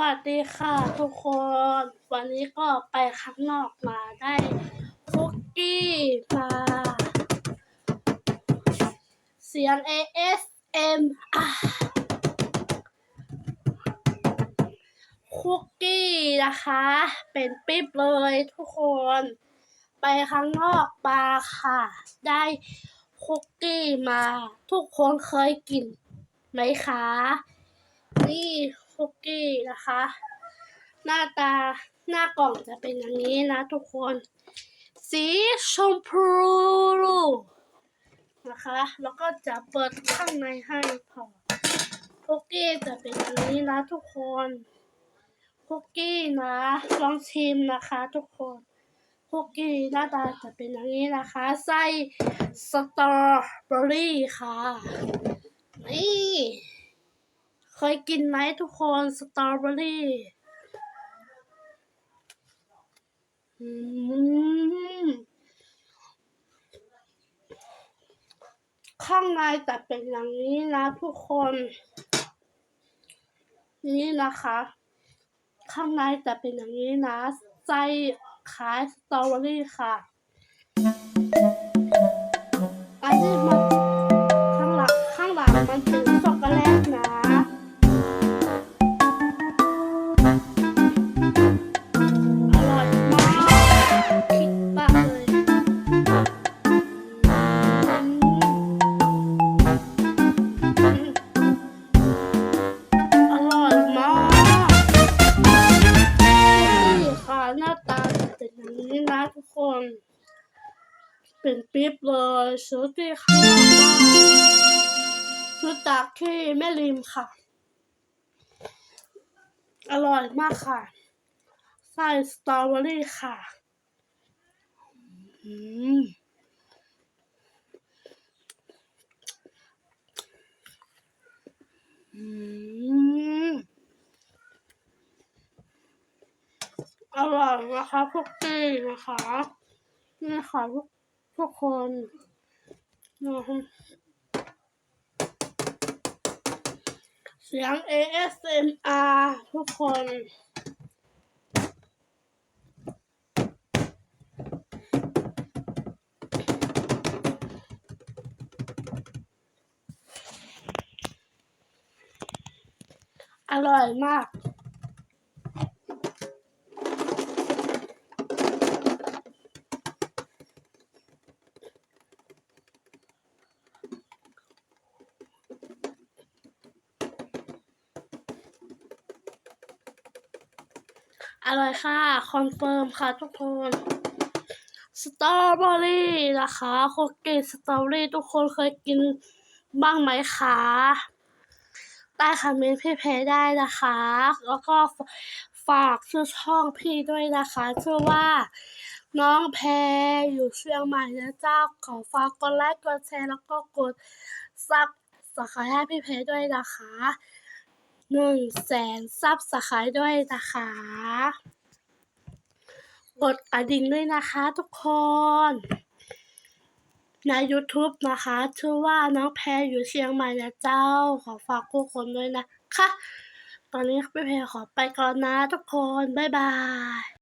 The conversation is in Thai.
วัสดีค่ะทุกคน วันนี้ก็ไปข้างนอกมาได้คุกกี้มาเสียง ASM อะคุกกี้นะคะ เป็นปิ๊บเลยทุกคน ไปข้างนอกมาค่ะ ได้คุกกี้มา ทุกคนเคยกินไหมคะ นี่ คุกกี้นะคะ หน้าตาหน้ากล่องจะเป็นอย่างนี้นะทุกคน สีชมพูนะคะ แล้วก็จะเปิดข้างในให้พอคุกกี้จะเป็นอย่างนี้นะทุกคนคุกกี้นะลองชิมนะคะ ทุกคนคุกกี้หน้าตาจะเป็นอย่างนี้นะคะไส้สตรอเบอรี่ค่ะนี่ เคยกินไหมทุกคนสตรอเบอรี่ข้างในจะเป็นอย่างนี้นะทุกคน นี่นะคะ ข้างในจะเป็นอย่างนี้นะไส้คล้ายสตรอเบอรี่ค่ะอันนี้มัน ตาเป็นอย่างนี้นะทุกคน เป็นปิ๊บเลยซื้อที่ข้างนอกได้ซื้อจากที่แม่ริมค่ะ อร่อยมากค่ะไส้สตรอเบอรี่ค่ะอืมอืม อร่อยนะคะพวกกี้นะคะนี่ค่ะทุกทุกคนนะคะเสียง ASMR ทุกคนอร่อยมาก อร่อยค่ะ คอนเฟิร์มค่ะทุกคน สตรอเบอรี่นะคะคุกกี้สตรอเบอรี่ทุกคนเคยกินบ้างไหมคะใต้คอมเมนต์พี่เพได้นะคะ แล้วก็ฝากชื่อช่องพี่ด้วยนะคะชื่อว่าน้องแพรอยู่เชียงใหม่นะเจ้าขอฝากกดไลค์กดแชร์แล้วก็กดซับสไครต์ให้พี่เพด้วยนะคะ หนึ่งแสนซับสไครต์ด้วยนะคะ กดกระดิ่งด้วยนะคะทุกคนใน YouTube นะคะ ชื่อว่าน้องแพรอยู่เชียงใหม่นะเจ้า ขอฝากทุกคนด้วยนะคะ ตอนนี้พี่แพรขอไปก่อนนะทุกคน บ๊ายบาย